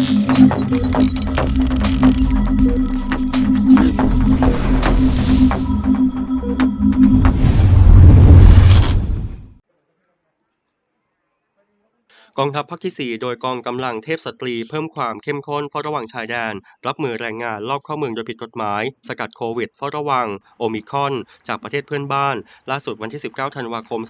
thank you กองทัพภาคที่ 4 โดยกองกำลังเทพสตรีเพิ่มความเข้มข้นเฝ้าระวังชายแดน รับมือแรงงานลอบเข้าเมืองโดยผิดกฎหมาย สกัดโควิดเฝ้าระวัง โอมิคอน จากประเทศเพื่อนบ้าน ล่าสุดวันที่ 19 ธันวาคม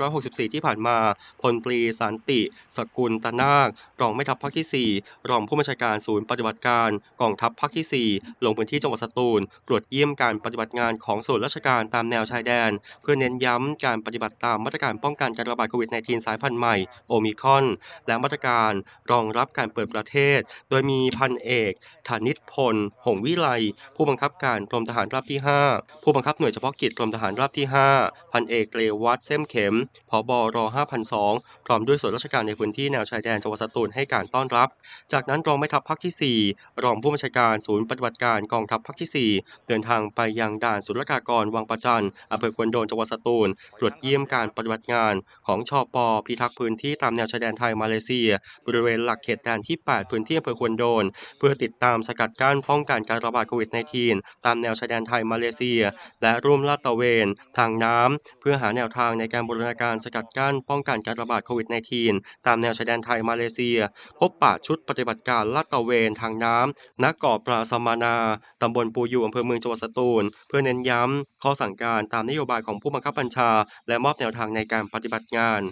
2564 ที่ผ่านมาพลตรีสันติ สกุลตนาค รองแม่ทัพภาคที่ 4 รองผู้บัญชาการศูนย์ปฏิบัติการ กองทัพภาคที่ 4 ลงพื้นที่จังหวัดสตูล ตรวจเยี่ยมการปฏิบัติงานของส่วนราชการตามแนวชายแดน เพื่อเน้นย้ำการปฏิบัติตามมาตรการป้องกันการระบาดโควิด -19 สายพันธุ์ใหม่โอมิครอน และมาตรการรองรับการเปิดประเทศ โดยมีพันเอกธนิตพล หงวิไล ผู้บังคับการกรมทหารราบที่ 5 ผู้บังคับหน่วยเฉพาะกิจกรมทหารราบที่ 5 พันเอกเกรวัตเส้มเข็มผบร5,002 พร้อมด้วยส่วนราชการในพื้นที่แนวชายแดนจังหวัดสตูลให้การต้อนรับ จากนั้นรองแม่ทัพภาคที่ 4 รองผู้บัญชาการศูนย์ปฏิบัติการกองทัพภาคที่ 4 เดินทางไปยังด่านศุลกากรวังประจันอำเภอควนโดนจังหวัดสตูลตรวจเยี่ยมการปฏิบัติงานของชอปอพิทักษ์พื้นที่ตามแนวชายแดนไทยมาเลเซีย บริเวณหลักเขตแดนที่ 8 พื้นที่อำเภอควนโดน เพื่อติดตามสกัดกั้นป้องกันการระบาดโควิด -19 ตามแนวชายแดนไทยมาเลเซีย และร่วมลาดตระเวน ทางน้ำเพื่อหาแนวทางในการบูรณาการสกัดกั้นป้องกันการระบาดโควิด -19 ตามแนวชายแดนไทยมาเลเซีย พบปะชุดปฏิบัติการลาดตระเวนทางน้ำณเกาะปราสมานาตำบลปูยูอำเภอเมืองจังหวัดสตูล เพื่อเน้นย้ำข้อสั่งการตามนโยบายของผู้บังคับบัญชา และมอบแนวทางในการปฏิบัติงาน